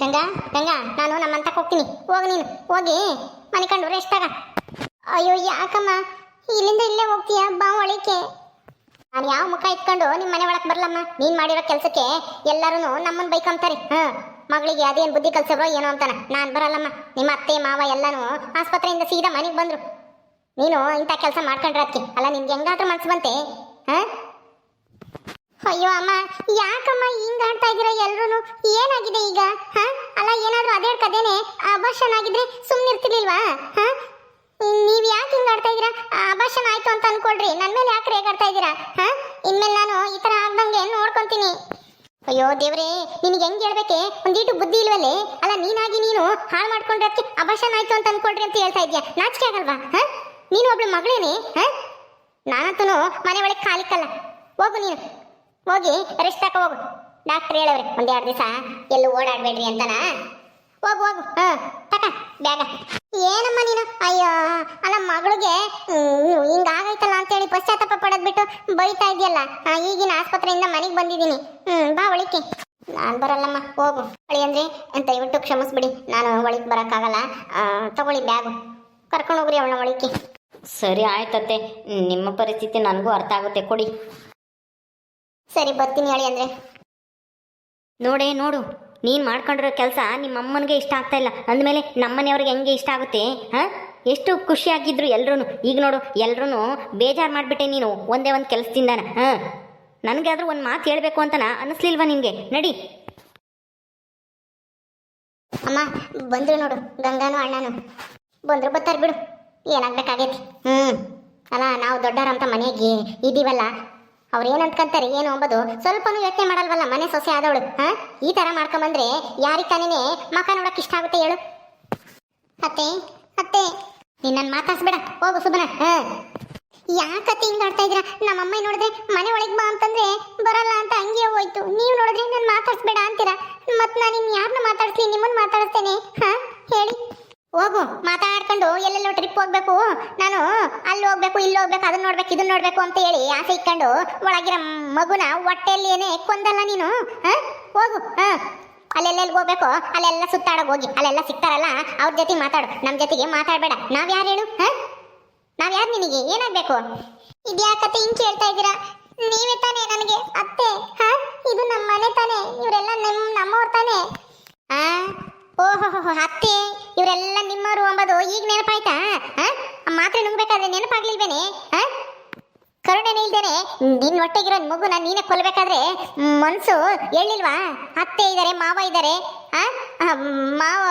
ಗಂಗಾ ಗಂಗಾ, ನಾನು ನಮ್ಮಂತಕ್ಕೆ ಹೋಗ್ತೀನಿ. ಹೋಗಿ ನೀನು. ಹೋಗಿ ಮನೆ ಕಂಡು ರೆಸ್ಟ್ ಆಗ ಅಯ್ಯೋ, ಯಾಕಮ್ಮ? ಇಲ್ಲಿಂದ ಇಲ್ಲೇ ಹೋಗ್ತೀಯ? ಬಾ ಒಳಕ್ಕೆ. ನಾನು ಯಾವ ಮುಖ ಇಟ್ಕೊಂಡು ನಿಮ್ಮ ಮನೆ ಒಳಗೆ ಬರಲಮ್ಮ? ನೀನು ಮಾಡಿರೋ ಕೆಲಸಕ್ಕೆ ಎಲ್ಲರೂ ನಮ್ಮನ್ನು ಬೈಕಂತಾರೆ ಹಾಂ, ಮಗಳಿಗೆ ಅದೇನು ಬುದ್ಧಿ ಕಲ್ಸೋರೋ ಏನೋ ಅಂತಾನೆ. ನಾನು ಬರಲ್ಲಮ್ಮ. ನಿಮ್ಮ ಅತ್ತೆ, ಮಾವ ಎಲ್ಲನೂ ಆಸ್ಪತ್ರೆಯಿಂದ ಸೀದಾ ಮನೆಗೆ ಬಂದರು. ನೀನು ಇಂಥ ಕೆಲಸ ಮಾಡ್ಕೊಂಡ್ರೆ ಅದಕ್ಕೆ ಅಲ್ಲ, ನಿನ್ಗೆ ಹೆಂಗಾದ್ರೂ ಮನಸ್ಸು ಬಂತೆ? ಹಾಂ? ಅಯ್ಯೋ ಅಮ್ಮ, ಯಾಕಮ್ಮ ಹಿಂಗ್ ಆಡ್ತಾ ಇದೀರ ಎಲ್ರು ಏನಾಗಿದೆ ಈಗ? ಹ? ಅಲ್ಲ, ಏನಾದ್ರೂ ಅದೇ ಕದೇನೆ ಅಭಾಷಣ ಆಗಿದ್ರೆ ಸುಮ್ಮನಿರ್ತಿರ್ಲಿಲ್ವಾ ಹ? ನೀವ್ ಯಾಕೆ ಹಿಂಗ್ ಆಡ್ತಾ ಇದೀರಾ ಅಭಾಷಣ ಆಯ್ತು ಅಂತ ಅನ್ಕೊಳ್ರಿ. ನನ್ ಮೇಲೆ ಯಾಕೆ ರೇಗಾಡ್ತಾ ಇದೀರಾ ಹ? ಇನ್ಮೇಲೆ ನಾನು ಈ ತರ ಆಗ್ದಂಗೆ ನೋಡ್ಕೊಂತೀನಿ. ಅಯ್ಯೋ ದೇವ್ರೇ, ನಿನಗೆ ಹೆಂಗ್ ಹೇಳ್ಬೇಕೆ? ಒಂದೀಟು ಬುದ್ಧಿ ಇಲ್ವಲ್ಲೇ? ಅಲ್ಲ, ನೀನಾಗಿ ನೀನು ಹಾಳು ಮಾಡ್ಕೊಂಡ್ರೆ ಅದಕ್ಕೆ ಅಭಾಷಣ ಆಯ್ತು ಅಂತ ಅನ್ಕೊಳ್ರಿ ಅಂತ ಹೇಳ್ತಾ ಇದ್ಯಾ? ನಾಚಿಕೆ ಆಗಲ್ವಾ? ಹ? ನೀನು ಒಬ್ಳು ಮಗಳೇನೆ? ಹ? ನಾನಂತೂ ಮನೆ ಒಳಗೆ ಕಾಲಿಕ್ಕಲ್ಲ. ಹೋಗು ನೀನು. ಹೋಗಿ ರೆಸ್ಟ್ ಹಾಕ ಹೋಗು. ಡಾಕ್ಟರ್ ಹೇಳವ್ರೆ ಒಂದೆರಡು ದಿವಸ ಎಲ್ಲೂ ಓಡಾಡ್ಬೇಡ್ರಿ ಅಂತನಾ. ಹೋಗು ಹೋಗು. ಹಾ, ತಕ, ಬ್ಯಾಗ. ಏನಮ್ಮ ನೀನು? ಅಯ್ಯೋ, ಅಲ್ಲ ಮಗಳಿಗೆ ಹಿಂಗಾಗೈತಲ್ಲ ಅಂತೇಳಿ ಪಶ್ಚಾತ್ತಾಪ ಪಡೋದ್ ಬಿಟ್ಟು ಬೈತಾ ಇದೆಯಲ್ಲ. ಈಗಿನ ಆಸ್ಪತ್ರೆಯಿಂದ ಮನೆಗೆ ಬಂದಿದ್ದೀನಿ. ಹ್ಮ್, ಬಾ ಒಳಿಕೆ ನಾನು ಬರಲ್ಲಮ್ಮ, ಹೋಗು. ಹೊಳಿ ಅಂದ್ರೆ ದಯವಿಟ್ಟು ಕ್ಷಮಿಸ್ಬಿಡಿ. ನಾನು ಒಳಿಕ್ ಬರೋಕ್ಕಾಗಲ್ಲ. ತಗೊಳ್ಳಿ ಬ್ಯಾಗು. ಕರ್ಕೊಂಡು ಹೋಗ್ರಿ ಅವಳ ಒಳಿಕೆ ಸರಿ ಆಯ್ತತ್ತೆ. ನಿಮ್ಮ ಪರಿಸ್ಥಿತಿ ನನಗೂ ಅರ್ಥ ಆಗುತ್ತೆ. ಕೊಡಿ. ಸರಿ ಬರ್ತೀನಿ ಹೇಳಿ ಅಂದ್ರೆ. ನೋಡೆ ನೋಡು. ನೀನು ಮಾಡ್ಕೊಂಡಿರೋ ಕೆಲಸ ನಿಮ್ಮ ಅಮ್ಮನಿಗೆ ಇಷ್ಟ ಆಗ್ತಾ ಇಲ್ಲ. ಅಂದಮೇಲೆ ನಮ್ಮನೆಯವ್ರಿಗೆ ಹೆಂಗೆ ಇಷ್ಟ ಆಗುತ್ತೆ ಹಾಂ? ಎಷ್ಟು ಖುಷಿಯಾಗಿದ್ರು ಎಲ್ರೂ ಈಗ ನೋಡು ಎಲ್ರೂ ಬೇಜಾರು ಮಾಡಿಬಿಟ್ಟೆ ನೀನು ಒಂದೇ ಒಂದು ಕೆಲಸದಿಂದನ ಹಾಂ? ಆದ್ರೂ ಒಂದು ಮಾತು ಹೇಳಬೇಕು ಅಂತನ ಅನಿಸ್ಲಿಲ್ವಾ ನಿನಗೆ? ನಡಿ. ಅಮ್ಮ ಬಂದ್ರು ನೋಡು ಗಂಗಾನು ಅಣ್ಣನು. ಬಂದ್ರು ಬರ್ತಾರೆ ಬಿಡು. ಏನಾಗ್ಬೇಕಾಗೈತಿ? ಹ್ಞೂ ಅಲ್ಲ ನಾವು ದೊಡ್ಡವರಂತ ಮನೆಗೆ ಇದೀವಲ್ಲ ಅವ್ರು ಏನ್ ಅನ್ಕಂತಾರೆ ಏನು ಅಂಬೋದು ಸ್ವಲ್ಪನೂ ಯೋಚನೆ ಮಾಡಲ್ವಲ್ಲ, ಮನೆ ಸೊಸೆ ಆದವಳು, ಹಾ? ಈ ತರ ಮಾಡ್ಕೊಂಬಂದ್ರೆ ಯಾರಿಗೆ ತಾನೇನೆ ಮಕ ನೋಡಕ್ ಇಷ್ಟ ಆಗುತ್ತೆ ಹೇಳು. ಅತ್ತೆ ಅತ್ತೆ ನಿನ್ನನ್ ಮಾತಾಡ್ಸ್ಬೇಡ ಹೋಗು ಸುಬನ ಹಾ? ಯಾಕತ್ತೆ ಹಿಂಗ್ ಆಡ್ತಾ ನಮ್ಮ ಅಮ್ಮ ನೋಡಿದ್ರೆ ಮನೆ ಒಳಗ್ ಬಾ ಅಂತಂದ್ರೆ ಬರಲ್ಲ ಅಂತ ಹಂಗೆ ಹೋಯ್ತು. ನೀವು ನೋಡಿದ್ರೆ ನಾನು ಮಾತಾಡ್ಸ್ಬೇಡ ಅಂತೀರಾ? ಮತ್ ನಾನು ಇನ್ ಯಾರನ್ನ ಮಾತಾಡ್ಸ್ಲಿ ನಿಮ್ಮನ್ನ ಮಾತಾಡ್ಸ್ತೇನೆ, ಹಾ? ಹೇಳಿ. ಹೋಗು ಮಾತಾಡ್ಕೊಂಡು ಎಲ್ಲೆಲ್ಲೋ ಟ್ರಿಪ್ ಹೋಗ್ಬೇಕು? ನಾನು ಅಲ್ಲಿ ಹೋಗ್ಬೇಕು, ಇಲ್ಲಿ ಹೋಗ್ಬೇಕು, ಅದನ್ನ ನೋಡ್ಬೇಕು, ಇದನ್ನ ನೋಡ್ಬೇಕು ಅಂತ ಹೇಳಿ ಆಸೆ ಇಟ್ಕೊಂಡು ಒಳಗಿರೋ ಮಗುನ ಹೊಟ್ಟೆಯಲ್ಲಿ ಏನೇ ಕೊಂದಲ್ಲ ನೀನು? ಹೋಗು, ಹಾ? ಅಲ್ಲೆಲ್ಲೆಲ್ಲಿ ಹೋಗ್ಬೇಕು? ಅಲ್ಲೆಲ್ಲ ಸುತ್ತಾಡೋ ಹೋಗಿ, ಅಲ್ಲೆಲ್ಲ ಸಿಗ್ತಾರಲ್ಲ, ಅವ್ರ ಜೊತೆ ಮಾತಾಡು ನಮ್ಮ ಜೊತೆಗೆ ಮಾತಾಡಬೇಡ. ನಾವ್ ಯಾರು ಹೇಳು ನಾವ್ ಯಾರು ನಿನಗೆ? ಏನಾಗ್ಬೇಕು? ಇದ್ಯಾಕತ್ತೆ ಹಿಂಗೆ ಹೇಳ್ತಾ ಇದ್ದೀರಾ? ನೀವೇ ತಾನೇ ನನಗೆ? ಅತ್ತೆ, ಹಾ? ಇದು ನಮ್ಮ ಮನೆ ತಾನೇ, ಇವರೆಲ್ಲ ನಮ್ಮ ನಮ್ಮವ್ರ ತಾನೇ. ಆ? ಓಹೋ ಅತ್ತೆ, ಇವರೆಲ್ಲ ನಿಮ್ಮವರು ಅಂಬದು ಈಗ ನೆನಪಾಯ್ತಾ? ಮಾತ್ರೆ ನುಂಗ್ಬೇಕಾದ್ರೆ ನೆನಪಾಗ್ಲಿಲ್ವೇನೆ? ಕರುಣೆನೇ ಇಲ್ದೇನೆ ನಿನ್ನ ಹೊಟ್ಟೆಗಿರೋ ಮಗುನ ನೀನೇ ಕೊಲ್ಬೇಕಾದ್ರೆ ಮನ್ಸು ಹೇಳಿಲ್ವಾ ಅತ್ತೆ ಇದ್ದಾರೆ ಮಾವ ಇದ್ದಾರೆ ಮಾವ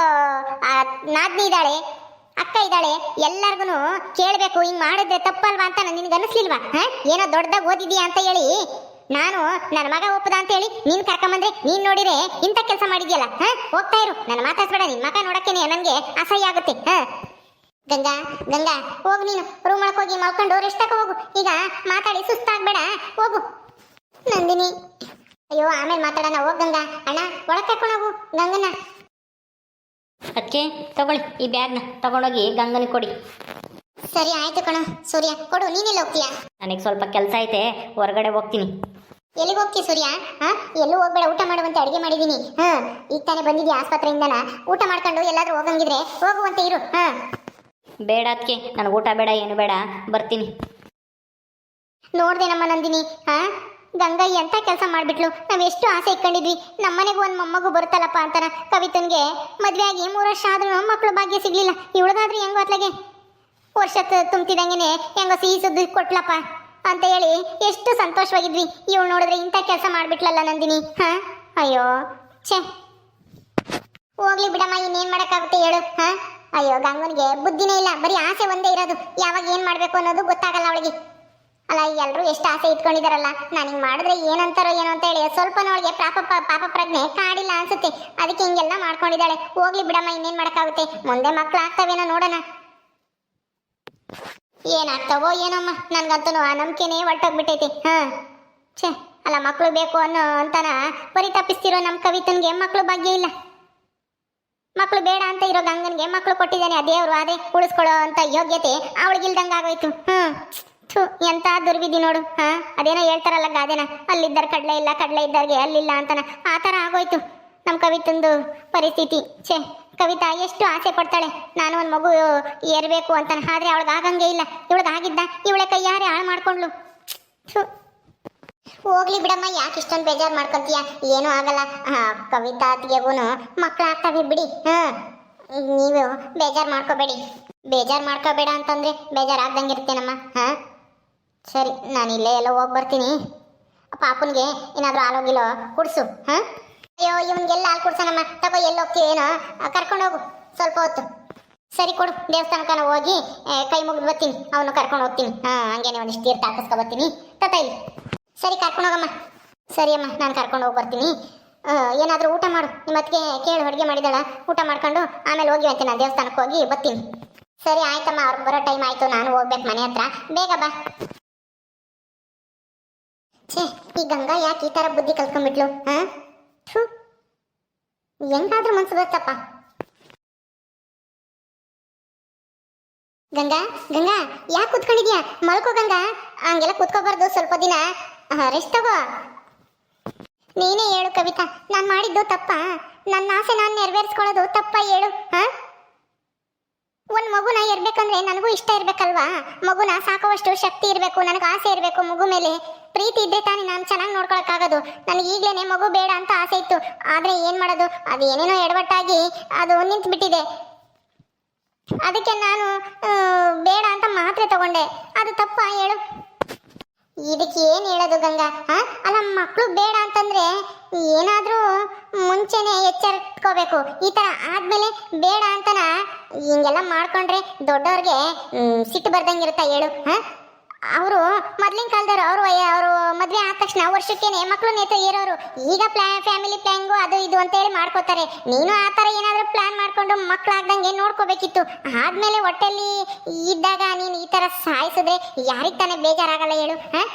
ನಾದ್ನಿ ಇದ್ದಾಳೆ, ಅಕ್ಕ ಇದ್ದಾಳೆ ಎಲ್ಲಾರ್ಗು ಕೇಳಬೇಕು, ಹಿಂಗೆ ಮಾಡಿದ್ರೆ ತಪ್ಪಲ್ವಾ ಅಂತ ನಿನಗೆ ಅನಿಸ್ಲಿಲ್ವಾ ಏನೋ ದೊಡ್ಡದಾಗ ಓದಿದ್ಯಾ ಅಂತ ಹೇಳಿ. ನಾನು ನನ್ನ ಮಗ ಒಪ್ಪದ ಅಂತ ಹೇಳಿ ನೀನ್ ಕರ್ಕೊಂಬಂದ್ರೆ ನೀನ್ ನೋಡಿದ್ರೆ ಇಂಥ ಕೆಲಸ ಮಾಡಿದ್ಯಲ್ಲ ಹಾ? ಹೋಗ್ತಾ ಇರು. ನನ್ನ ಮಾತಾಡ್ಸ್ಬೇಡ ನಿನ್ ಮಗ ನೋಡಕ್ಕೇನೆ ನನಗೆ ಅಸಹ್ಯ ಆಗುತ್ತೆ ಹಾ? ಗಂಗಾ ಗಂಗಾ ಹೋಗು ನೀನು. ರೂಮ್ ಒಳಗೆ ಹೋಗಿ ಮಲ್ಕೊಂಡು ರೆಸ್ಟ್ ಹೋಗು. ಈಗ ಮಾತಾಡಿ ಸುಸ್ತಾಗ್ಬೇಡ ಹೋಗು. ನಂದಿನಿ. ಅಯ್ಯೋ ಆಮೇಲೆ ಮಾತಾಡೋಣ. ಹೋಗ್ ಗಂಗಾ. ಅಣ್ಣ ಒಳಗೆ ಕರ್ಕೊಂಡು ಹೋಗು ಗಂಗನ ಅದಕ್ಕೆ ತಗೊಳ್ಳಿ ಈ ಬ್ಯಾಗ್ನ. ತಗೊಂಡೋಗಿ ಗಂಗನಿಗೆ ಕೊಡಿ. ಸರಿ ಆಯ್ತು ಕಣ. ಸೂರ್ಯ ಕೊಡು. ನೀನೆಲ್ಲ ಹೋಗ್ತೀಯಾ? ನನಗೆ ಸ್ವಲ್ಪ ಕೆಲಸ ಐತೆ. ಹೊರಗಡೆ ಹೋಗ್ತೀನಿ. ಎಲ್ಲಿಗೆ ಹೋಗ್ತೀಯ ಸೂರ್ಯ? ಹಾ? ಎಲ್ಲೂ ಹೋಗ್ಬೇಡ ಊಟ ಮಾಡುವಂತೆ ಅಡಿಗೆ ಮಾಡಿದೀನಿ. ಹಾ? ಈಗ ತಾನೇ ಬಂದಿದ್ಯಾ ಆಸ್ಪತ್ರೆಯಿಂದನ? ಊಟ ಮಾಡ್ಕೊಂಡು ಎಲ್ಲಾದ್ರೂ ಹೋಗಂಗಿದ್ರೆ ಹೋಗುವಂತೆ ಇರು. ಹಾ? ಬೇಡ ಅದಕ್ಕೆ ನನಗೆ ಊಟ ಬೇಡ ಏನು ಬೇಡ. ಬರ್ತೀನಿ. ನೋಡ್ದೆ ನಮ್ಮ ನಂದಿನಿ. ಹಾ? ಗಂಗಾ ಎಂತ ಕೆಲಸ ಮಾಡ್ಬಿಟ್ಲು? ನಾವ್ ಎಷ್ಟು ಆಸೆ ಇಟ್ಕೊಂಡಿದ್ವಿ. ನಮ್ಮನೆಗೂ ಒಂದ್ ಮೊಮ್ಮಗು ಬರುತ್ತಲ್ಲಪ್ಪ ಅಂತಾನ ಕವಿತನ್ಗೆ. ಮದುವೆ ಆಗಿ ಮೂರು ವರ್ಷ ಆದ್ರೂ ಮಕ್ಳು ಭಾಗ್ಯ ಸಿಗ್ಲಿಲ್ಲ. ಇವಳಗಾದ್ರೂ ಹೆಂಗೋ ಅತ್ಲಾಗೆ ವರ್ಷ ತುಂಬ್ತಿದಂಗೆನೆ ಹೆಂಗೋ ಸಿಹಿ ಸುದ್ದಿ ಕೊಟ್ಲಪ್ಪ. ಅಂತ ಹೇಳಿ ಎಷ್ಟು ಸಂತೋಷವಾಗಿದ್ವಿ. ಇವಳು ನೋಡಿದ್ರೆ ಇಂಥ ಕೆಲಸ ಮಾಡ್ಬಿಟ್ಲಲ್ಲ ನಂದಿನಿ. ಹಾ? ಅಯ್ಯೋ, ಛೇ. ಹೋಗ್ಲಿ ಬಿಡಮ್ಮ, ಇನ್ನೇನ್ ಮಾಡಕ್ಕಾಗುತ್ತೆ ಹೇಳು. ಹಾ? ಅಯ್ಯೋ, ಗಂಗನ್ಗೆ ಬುದ್ಧಿನೇ ಇಲ್ಲ. ಬರೀ ಆಸೆ ಒಂದೇ ಇರೋದು. ಯಾವಾಗ ಏನ್ ಮಾಡ್ಬೇಕು ಅನ್ನೋದು ಗೊತ್ತಾಗಲ್ಲ ಅವಳಿಗೆ. ಅಲ್ಲ ಎಲ್ಲರೂ ಎಷ್ಟು ಆಸೆ ಇಟ್ಕೊಂಡಿದಾರಲ್ಲ. ನಾನು ಹಿಂಗ್ ಮಾಡಿದ್ರೆ ಏನಂತಾರೋ ಏನೋ ಅಂತ ಹೇಳಿ ಸ್ವಲ್ಪ ಅವಳಿಗೆ ಪಾಪ ಪಾಪ ಪ್ರಜ್ಞೆ ಕಾಡಿಲ್ಲ ಅನ್ಸುತ್ತೆ. ಅದಕ್ಕೆ ಹಿಂಗೆಲ್ಲ ಮಾಡ್ಕೊಂಡಿದ್ದಾಳೆ. ಹೋಗ್ಲಿ ಬಿಡಮ್ಮ, ಇನ್ನೇನ್ ಮಾಡಕ್ಕಾಗುತ್ತೆ. ಮುಂದೆ ಮಕ್ಕಳು ಆಗ್ತಾವೇನೋ ನೋಡೋಣ. ಏನಾಗ್ತಾವೋ ಏನಮ್ಮ? ನನ್ಗಂತೂ ಆ ನಂಬಿಕೆನೇ ಹೊರ್ಟೋಗ್ಬಿಟ್ಟೈತಿ. ಹಾ. ಛೇ, ಅಲ್ಲ ಮಕ್ಳು ಬೇಕು ಅನ್ನೋ ಅಂತನ ಪರಿತಾಪಿಸ್ತಿರೋ ನಮ್ಮ ಕವಿತನ್ಗೆ ಮಕ್ಕಳು ಭಾಗ್ಯ ಇಲ್ಲ. ಮಕ್ಕಳು ಬೇಡ ಅಂತ ಇರೋ ಗಂಗನ್ಗೆ ಮಕ್ಕಳು ಕೊಟ್ಟಿದ್ದಾನೆ ಆ ದೇವ್ರು, ಅದೇ ಉಳಿಸ್ಕೊಳ್ಳೋ ಅಂತ ಯೋಗ್ಯತೆ ಅವಳಿಗಿಲ್ದಂಗ ಆಗೋಯ್ತು ಹ್ಮ್. ಥು, ಎಂತ ದುರ್ವಿಧಿ ನೋಡು, ಹಾ. ಅದೇನೋ ಹೇಳ್ತಾರಲ್ಲ ಗಾದೆನ, ಅಲ್ಲಿದ್ದಾರೆ ಕಡಲೆ ಇಲ್ಲ, ಕಡಲೆ ಇದ್ದವ್ರಿಗೆ ಅಲ್ಲಿಲ್ಲ ಅಂತಾನ. ಆ ಥರ ಆಗೋಯ್ತು. ನಮ್ಮ ಕವಿತಂದು ಪರಿಸ್ಥಿತಿ. ಛೇ, ಕವಿತಾ, ಎಷ್ಟು ಆಸೆ ಪಡ್ತಾಳೆ. ನಾನು ಒಂದು ಮಗು ಏರಬೇಕು ಅಂತ. ಆದ್ರೆ ಅವಳಿಗೆ ಆಗಂಗೆ ಇಲ್ಲ. ಇವಳಿಗೆ ಆಗಿದ್ದ. ಇವಳೆ ಕೈಯಾರೆ ಹಾಳು ಮಾಡ್ಕೊಂಡ್ಲು ಥು. ಹೋಗ್ಲಿ ಬಿಡಮ್ಮ, ಯಾಕೆ ಇಷ್ಟೊಂದು ಬೇಜಾರು ಮಾಡ್ಕೊಂತೀಯ? ಏನೂ ಆಗಲ್ಲ. ಕವಿತಾ ಅತ್ತಿಗೆಗೂ ಮಕ್ಳು ಆಗ್ತವೆ ಬಿಡಿ. ಹಾ. ನೀವು ಬೇಜಾರು ಮಾಡ್ಕೋಬೇಡಿ. ಬೇಜಾರು ಮಾಡ್ಕೋಬೇಡ ಅಂತಂದ್ರೆ ಬೇಜಾರಾಗ್ದಂಗೆ ಇರ್ತೇನಮ್ಮ ಹಾ? ಸರಿ, ನಾನು ಇಲ್ಲೇ ಎಲ್ಲ ಹೋಗಿ ಬರ್ತೀನಿ. ಪಾಪನ್ಗೆ ಏನಾದರೂ ಹಾಲೋಗಿಲೋ ಕುಡ್ಸು. ಹಾ? ಅಯ್ಯೋ ಹಾಲು ಕುಡ್ಸೋಣಮ್ಮ ತಗೋ, ಎಲ್ಲಿ ಹೋಗ್ತೀವೇನೋ ಕರ್ಕೊಂಡು ಹೋಗು. ಸ್ವಲ್ಪ ಹೊತ್ತು. ಸರಿ ಕೊಡು ದೇವಸ್ಥಾನಕ್ಕೆ ನಾವು ಹೋಗಿ ಕೈ ಮುಗಿದು ಬರ್ತೀನಿ. ಅವನು ಕರ್ಕೊಂಡು ಹೋಗ್ತೀನಿ. ಹಾಂ, ಹಂಗೇನೆ ಒಂದಿಷ್ಟು ತೀರ್ಥ ಹಾಕಿಸ್ಕೊ ಬರ್ತೀನಿ. ತತ ಇಲ್ಲಿ. ಸರಿ, ಕರ್ಕೊಂಡು ಹೋಗಮ್ಮ. ಸರಿ ಅಮ್ಮ, ನಾನು ಕರ್ಕೊಂಡು ಹೋಗಿ ಬರ್ತೀನಿ. ಏನಾದರೂ ಊಟ ಮಾಡು. ನಿಮ್ಮ ಅತ್ತಿಗೆ ಕೇಳಿ, ಅಡುಗೆ ಮಾಡಿದಾಳ ಊಟ ಮಾಡ್ಕೊಂಡು ಆಮೇಲೆ ಹೋಗಿ ಅಂತೀನಿ ನಾನು ದೇವಸ್ಥಾನಕ್ಕೆ ಹೋಗಿ ಬರ್ತೀನಿ. ಸರಿ, ಆಯ್ತಮ್ಮ, ಅವ್ರಿಗೆ ಬರೋ ಟೈಮ್ ಆಯಿತು. ನಾನು ಹೋಗ್ಬೇಕು ಮನೆ ಹತ್ರ. ಬೇಗ ಬಾ. ಛೇ, ಈ ಗಂಗಾ ಯಾಕೆ ಈ ಥರ ಬುದ್ಧಿ ಕಲ್ತ್ಕೊಂಡ್ಬಿಟ್ಲು ಹಾಂ ಹೆಂಗಾದ್ರೂ ಮನ್ಸು ಬರುತ್ತಪ್ಪ. ಗಂಗಾ ಗಂಗಾ, ಯಾಕೆ ಕುತ್ಕೊಂಡಿದ್ಯಾ? ಮಲ್ಕೋ ಗಂಗಾ. ಹಂಗೆಲ್ಲ ಕುತ್ಕೋಬಾರ್ದು, ಸ್ವಲ್ಪ ದಿನ. ರೆಸ್ಟ್ ತಗೋ. ನೀನೇ ಹೇಳು ಕವಿತಾ, ನಾನು ಮಾಡಿದ್ದು ತಪ್ಪ? ನನ್ನ ಆಸೆ ನಾನು ನೆರವೇರಿಸ್ಕೊಳ್ಳೋದು ತಪ್ಪ ಹೇಳು, ಹಾ? ಒಂದು ಮಗುನ ಇರ್ಬೇಕಂದ್ರೆ ನನಗೂ ಇಷ್ಟ ಇರ್ಬೇಕಲ್ವಾ? ಮಗುನ ಸಾಕುವಷ್ಟು ಶಕ್ತಿ ಇರಬೇಕು, ನನಗೆ ಆಸೆ ಇರಬೇಕು ಮಗು ಮೇಲೆ. ಪ್ರೀತಿ ಇದ್ರೆ ತಾನೇ ನಾನು ಚೆನ್ನಾಗಿ ನೋಡ್ಕೊಳಕ್ಕಾಗೋದು. ನನಗೆ ಈಗಲೇ ಮಗು ಬೇಡ ಅಂತ ಆಸೆ ಇತ್ತು. ಆದರೆ ಏನು ಮಾಡೋದು? ಅದು ಏನೇನೋ ಎಡವಟ್ಟಾಗಿ ಅದು ನಿಂತು ಬಿಟ್ಟಿದೆ ಅದಕ್ಕೆ ನಾನು ಬೇಡ ಅಂತ ಮಾತ್ರೆ ತಗೊಂಡೆ. ಅದು ತಪ್ಪ ಹೇಳು. ಇದಕ್ಕೆ ಏನು ಹೇಳೋದು ಗಂಗಾ? ಹಾ ಅಲ್ಲ ಮಕ್ಕಳು ಬೇಡ ಅಂತಂದ್ರೆ ಏನಾದರೂ ಮುಂಚೆನೆ ಎಚ್ಚರಿಟ್ಕೋಬೇಕು ಈ ಥರ ಆದಮೇಲೆ ಬೇಡ ಅಂತನ ಹಿಂಗೆಲ್ಲ ಮಾಡ್ಕೊಂಡ್ರೆ ದೊಡ್ಡವ್ರಿಗೆ ಸಿಟ್ಟು ಬರ್ದಂಗಿರುತ್ತಾ ಹೇಳು, ಹಾ? ಅವರು ಮೊದ್ಲಿನ ಕಾಲದವ್ರು, ಅವರು ಅವರು ಮದುವೆ ಆದ ತಕ್ಷಣ ವರ್ಷಕ್ಕೇನೆ ಮಕ್ಕಳು ನೇತು ಇರೋರು. ಈಗ ಪ್ಲಾ ಫ್ಯಾಮಿಲಿ ಪ್ಲಾನ್ಗು ಅದು ಇದು ಅಂತೇಳಿ ಮಾಡ್ಕೋತಾರೆ. ನೀನು ಆ ಥರ ಏನಾದರೂ ಪ್ಲಾನ್ ಮಾಡ್ಕೊಂಡು ಮಕ್ಕಳಾಗ್ದಂಗೆ ನೋಡ್ಕೋಬೇಕಿತ್ತು. ಆದ್ಮೇಲೆ ಹೊಟ್ಟೆಲಿ ಇದ್ದಾಗ ನೀನು ಈ ಥರ ಸಾಯಿಸಿದ್ರೆ ಯಾರಿಗೆ ತಾನೇ ಬೇಜಾರಾಗಲ್ಲ ಹೇಳು, ಹಾಂ?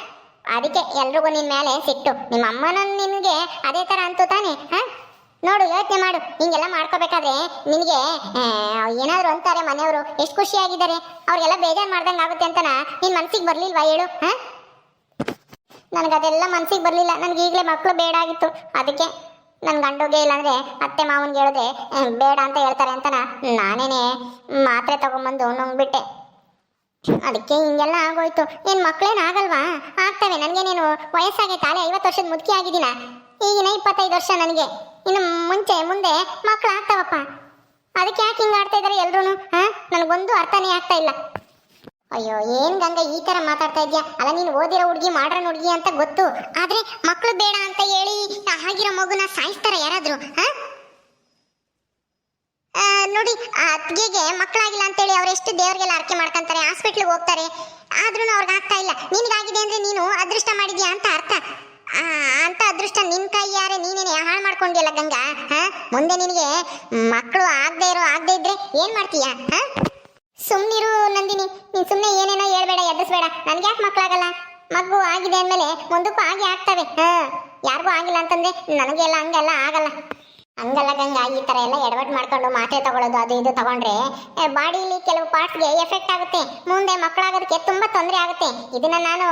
ಅದಕ್ಕೆ ಎಲ್ರಿಗೂ ನಿನ್ನ ಮೇಲೆ ಸಿಟ್ಟು. ನಿಮ್ಮ ಅಮ್ಮನ ನಿನಗೆ ಅದೇ ಥರ ಅಂತು ತಾನೆ, ಹಾಂ? ನೋಡು, ಯೋಚನೆ ಮಾಡು. ಹಿಂಗೆಲ್ಲ ಮಾಡ್ಕೋಬೇಕಾದ್ರೆ ನಿನಗೆ ಏನಾದರೂ ಅಂತಾರೆ ಮನೆಯವರು. ಎಷ್ಟು ಖುಷಿಯಾಗಿದ್ದಾರೆ. ಅವ್ರಿಗೆಲ್ಲ ಬೇಜಾರು ಮಾಡ್ದಂಗೆ ಆಗುತ್ತೆ ಅಂತನ ನಿನ್ನ ಮನ್ಸಿಗೆ ಬರಲಿಲ್ವಾ ಹೇಳು, ಹಾಂ? ನನಗದೆಲ್ಲ ಮನ್ಸಿಗೆ ಬರಲಿಲ್ಲ. ನನಗೆ ಈಗಲೇ ಮಕ್ಕಳು ಬೇಡ ಆಗಿತ್ತು. ಅದಕ್ಕೆ ನನ್ನ ಗಂಡುಗೆ ಇಲ್ಲಾಂದ್ರೆ ಅತ್ತೆ ಮಾವನ್ಗೆ ಹೇಳಿದ್ರೆ ಬೇಡ ಅಂತ ಹೇಳ್ತಾರೆ ಅಂತನ ನಾನೇನೆ ಮಾತ್ರೆ ತೊಗೊಂಬಂದು ನುಂಗ್ಬಿಟ್ಟೆ. ಅದಕ್ಕೆ ಹಿಂಗೆಲ್ಲ ಆಗೋಯ್ತು. ಏನ್ ಮಕ್ಕಳೇನು ಆಗಲ್ವಾ? ಆಗ್ತವೆ. ನೀನು ವಯಸ್ಸಾಗೆ ತಾಲೇ ಐವತ್ತು ವರ್ಷದ ಮುದುಕಿ ಆಗಿದ್ದೀನ? ಈಗಿನ ಇಪ್ಪತ್ತೈದು ವರ್ಷ ನನಗೆ. ಇನ್ನು ಮುಂಚೆ, ಮುಂದೆ ಮಕ್ಕಳು ಆಗ್ತಾವಪ್ಪ. ಅದಕ್ಕೆ ಯಾಕೆ ಹಿಂಗೆ ಆಡ್ತಾ ಇದಾರೆ ಎಲ್ರು ಹಾ? ನನಗೊಂದು ಅರ್ಥನೇ ಆಗ್ತಾ ಇಲ್ಲ. ಅಯ್ಯೋ, ಏನ್ ಗಂಗ ಈ ತರ ಮಾತಾಡ್ತಾ ಇದ್ಯಾ? ಅಲ್ಲ, ನೀನು ಓದಿರೋ ಹುಡುಗಿ, ಮಾಡ್ರನ್ ಹುಡುಗಿ ಅಂತ ಗೊತ್ತು. ಆದ್ರೆ ಮಕ್ಕಳು ಬೇಡ ಅಂತ ಹೇಳಿ ಆಗಿರೋ ಮಗುನ ಸಾಯಿಸ್ತಾರ ಯಾರಾದ್ರು, ಹಾ? ನೋಡಿ ಅತ್ತಿಗೆಗೆ ಮಕ್ಕಳಾಗಿಲ್ಲ ಅಂತೇಳಿ ಅವ್ರು ಎಷ್ಟು ದೇವ್ರಿಗೆಲ್ಲ ಅರ್ಕೆ ಮಾಡ್ಕೊಂತಾರೆ, ಹಾಸ್ಪಿಟ್ಲಿಗೆ ಹೋಗ್ತಾರೆ ಆದ್ರೂ ಅವ್ರಿಗೆ ಆಗ್ತಾ ಇಲ್ಲ. ನಿನಗಾಗಿದೆ ಅಂದ್ರೆ ನೀನು ಅದೃಷ್ಟ ಮಾಡಿದ್ಯಾ ಅಂತ ಅರ್ಥ. ಅಂತ ಅದೃಷ್ಟ ನಿನ್ ಕೈಯಾರೆ, ನೀನೇನೆ ಹಾಳು ಮಾಡ್ಕೊಂಡಿಲ್ಲ ಗಂಗಾ? ಹಾ? ಮುಂದೆ ನಿನಗೆ ಮಕ್ಕಳು ಆಗದೆ ಇರೋ, ಆಗದೆ ಇದ್ರೆ ಏನ್ ಮಾಡ್ತೀಯಾ? ಹಾ? ಸುಮ್ನಿರು ನಂದಿನಿ. ನೀನ್ ಸುಮ್ನೆ ಏನೇನೋ ಹೇಳ್ಬೇಡ, ಎದ್ರಿಸ್ಬೇಡ. ನನ್ಗೆ ಯಾಕೆ ಮಕ್ಕಳಾಗಲ್ಲ ಮಗು ಆಗಿದೆ ಅಂದ್ಮೇಲೆ ಮುಂದಕ್ಕೂ ಆಗಿ ಆಗ್ತವೆ. ಹಾ? ಯಾರಿಗೂ ಆಗಿಲ್ಲ ಅಂತಂದ್ರೆ ನನಗೆಲ್ಲ ಹಂಗೆಲ್ಲ ಆಗಲ್ಲ. ಹಂಗಲ್ಲ ಗಂಗಾ, ಈ ತರ ಎಲ್ಲ ಎಡವಟ್ ಮಾಡ್ಕೊಂಡು ಮಾತ್ರೆ ತಗೊಳ್ಳೋದು ಅದು ಇದು ತಗೊಂಡ್ರೆ ಬಾಡಿಲಿ ಕೆಲವು ಪಾರ್ಟ್ಸ್ಗೆ ಎಫೆಕ್ಟ್ ಆಗುತ್ತೆ. ಮುಂದೆ ಮಕ್ಕಳಾಗೋದಕ್ಕೆ ತುಂಬಾ ತೊಂದರೆ ಆಗುತ್ತೆ. ಇದನ್ನ ನಾನು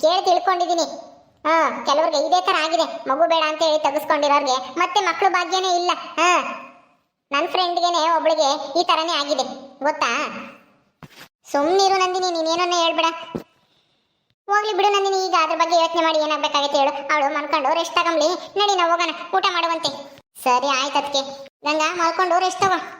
ಕೇಳಿ ತಿಳ್ಕೊಂಡಿದ್ದೀನಿ. ಹಾ, ಕೆಲವ್ರಿಗೆ ಇದೇ ತರ ಆಗಿದೆ. ಮಗು ಬೇಡ ಅಂತ ಹೇಳಿ ತೆಗೆಸ್ಕೊಂಡಿರೋರ್ಗೆ ಮತ್ತೆ ಮಕ್ಕಳು ಭಾಗ್ಯನೇ ಇಲ್ಲ. ಹಾ ನನ್ನ ಫ್ರೆಂಡ್ಗೆನೆ ಒಬ್ಳಿಗೆ ಈ ತರನೇ ಆಗಿದೆ. ಗೊತ್ತಾ? ಸುಮ್ಮನಿರು ನಂದಿನಿ, ನೀನೇನನ್ನ ಹೇಳ್ಬೇಡ. ಹೋಗ್ಲಿ ಬಿಡು ನಂದಿನಿ, ಈಗ ಅದ್ರ ಬಗ್ಗೆ ಯೋಚನೆ ಮಾಡಿ ಏನಾಗಬೇಕಾಗತ್ತೆ ಹೇಳು. ಅವಳು ಮನ್ಕೊಂಡು ರೆಸ್ಟ್ ತಗೊಂಬ್ಲಿ. ನಡಿ ನಾವು ಹೋಗೋಣ, ಊಟ ಮಾಡುವಂತೆ. ಸರಿ, ಆಯ್ತು ಅದಕ್ಕೆ ಗಂಗಾ ಮಲ್ಕೊಂಡು ರೆಸ್ಟ್ ತಗೋ?